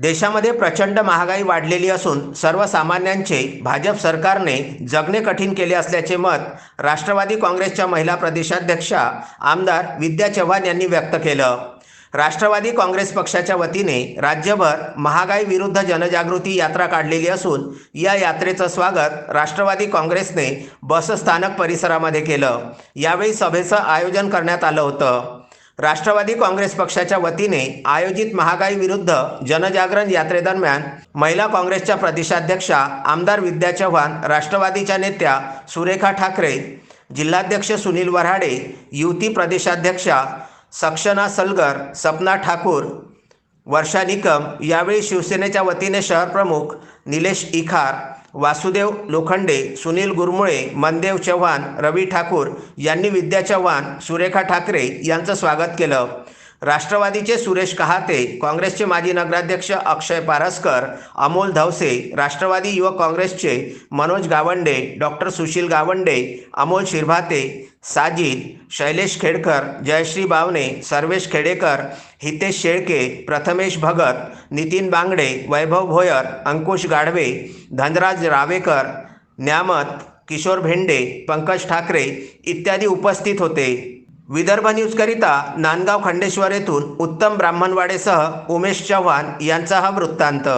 देशामध्ये प्रचंड महागाई वाढलेली असून सर्वसामान्यांचे भाजप सरकारने जगणे कठीण केले असल्याचे मत राष्ट्रवादी काँग्रेसच्या महिला प्रदेशाध्यक्षा आमदार विद्या चव्हाण यांनी व्यक्त केलं. राष्ट्रवादी काँग्रेस पक्षाच्या वतीने राज्यभर महागाई विरुद्ध जनजागृती यात्रा काढलेली असून या यात्रेचं स्वागत राष्ट्रवादी काँग्रेसने बसस्थानक परिसरामध्ये केलं. यावेळी सभेचं आयोजन करण्यात आलं होतं. राष्ट्रवादी काँग्रेस पक्षाच्या वतीने आयोजित महागाई विरुद्ध जनजागरण यात्रेदरम्यान महिला काँग्रेसच्या प्रदेशाध्यक्षा आमदार विद्या चव्हाण राष्ट्रवादीच्या नेत्या सुरेखा ठाकरे जिल्हाध्यक्ष सुनील वराडे युती प्रदेशाध्यक्षा सक्षना सलगर सपना ठाकूर वर्षा निकम यावेळी शिवसेनेच्या वतीने शहरप्रमुख निलेश इखार वासुदेव लोखंडे सुनील गुरमुळे मनदेव चव्हाण रवी ठाकूर यांनी विद्या चव्हाण सुरेखा ठाकरे यांचं स्वागत केलं. राष्ट्रवादीचे सुरेश कहाते काँग्रेसचे माजी नगराध्यक्ष अक्षय पारसकर अमोल धवसे राष्ट्रवादी युवक काँग्रेसचे मनोज गावंडे डॉक्टर सुशील गावंडे अमोल शिरभाते साजिद शैलेश खेडकर जयश्री बावने सर्वेश खेडेकर हितेश शेळके प्रथमेश भगत नितीन बांगडे वैभव भोयर अंकुश गाढवे धनराज रावेकर न्यामत किशोर भेंडे पंकज ठाकरे इत्यादी उपस्थित होते. विदर्भ न्यूजकरिता नांदगाव खंडेश्वर येथून उत्तम ब्राह्मणवाडेसह उमेश चव्हाण यांचा हा वृत्तांत.